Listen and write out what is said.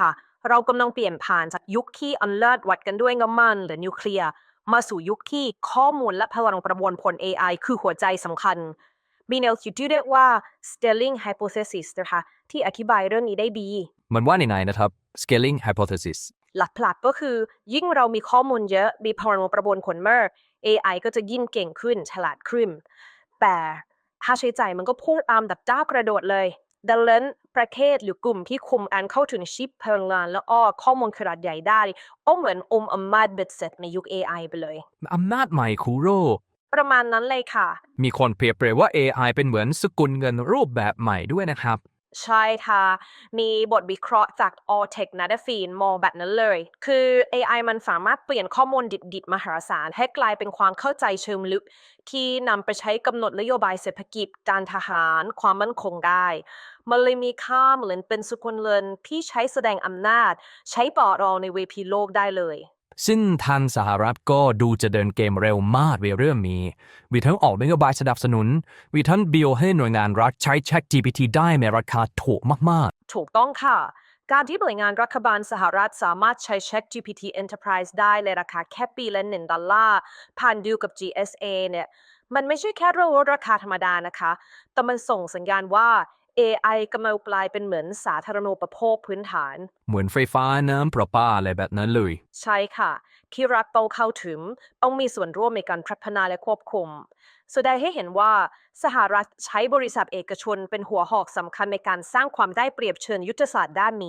ค่ะ เรากำลังเปลี่ยนผ่านจากยุคที่อำนาจวัดกันด้วยน้ำมัน หรือนิวเคลียร์ มาสู่ยุคที่ข้อมูลและพลังประมวลผล AI คือหัวใจสำคัญ มีแนวคิดที่เรียกว่า Scaling Hypothesis นะคะที่อธิบายเรื่องนี้ได้ดี มันว่าในไหนๆนะครับ scaling hypothesis หลักผลักก็คือ ยิ่งเรามีข้อมูลเยอะ มีพลังประมวลผลมาก AI ก็จะยิ่งเก่งขึ้นฉลาดขึ้น แต่ค่าใช้จ่ายมันก็พุ่งตามดับด้าวกระโดดเลย ดังนั้นประเทศหรือกลุ่มที่คุมการเข้าถึงชิปพลังงานแล้วก็ข้อมูลขนาดใหญ่ได้ก็เหมือนอมอำนาจเบ็ดเสร็จในยุค AI ไปเลยอำนาจใหม่คูโร ประมาณนั้นเลยค่ะ มีคนเปรียบเปรยว่า AI เป็นเหมือนสกุลเงินรูปแบบใหม่ด้วยนะครับ ใช่ค่ะ มีบทวิเคราะห์จาก All Tech n a d a f i n มองแบบนั้นเลย คือ AI มันสามารถเปลี่ยนข้อมูลดิบๆ มหาศาล ให้กลายเป็นความเข้าใจเชิงลึก ที่นำไปใช้กำหนดนโยบายเศรษฐกิจ การทหาร ความมั่นคงได้ มันเลยมีค่าเหมือนเป็นสกุลเงินที่ใช้แสดงอำนาจ ใช้ปลอรองในเวทีโลกได้เลย ซึ่งทางสหรัฐก็ดูจะเดินเกมเร็วมากในเรื่องนี้มีทั้งออกนโยบายสนับสนุนมีทั้งบิลให้หน่วยงานรัฐใช้ ChatGPT ได้ในราคาถูกมากถูกต้องค่ะ การที่หน่วยงานรัฐบาลสหรัฐสามารถใช้ ChatGPT Enterprise ได้ในราคาแค่ปีละ1ดอลลาร์ผ่านดีลกับ GSA เนี่ย มันไม่ใช่แค่เรื่องลดราคาธรรมดานะคะ แต่มันส่งสัญญาณว่า AI กำลังกลายเป็นเหมือนสาธารณูปโภคพื้นฐานๆเหมือนไฟฟ้าน้ำประปาอะไรแบบนั้นเลย ใช่ค่ะ ที่รัฐต้องเข้าถึงต้องมีส่วนร่วมในการพัฒนาและควบคุม แสดงให้เห็นว่าสหรัฐใช้บริษัทเอกชนเป็นหัวหอกสำคัญในการสร้างความได้เปรียบเชิงยุทธศาสตร์ด้านนี้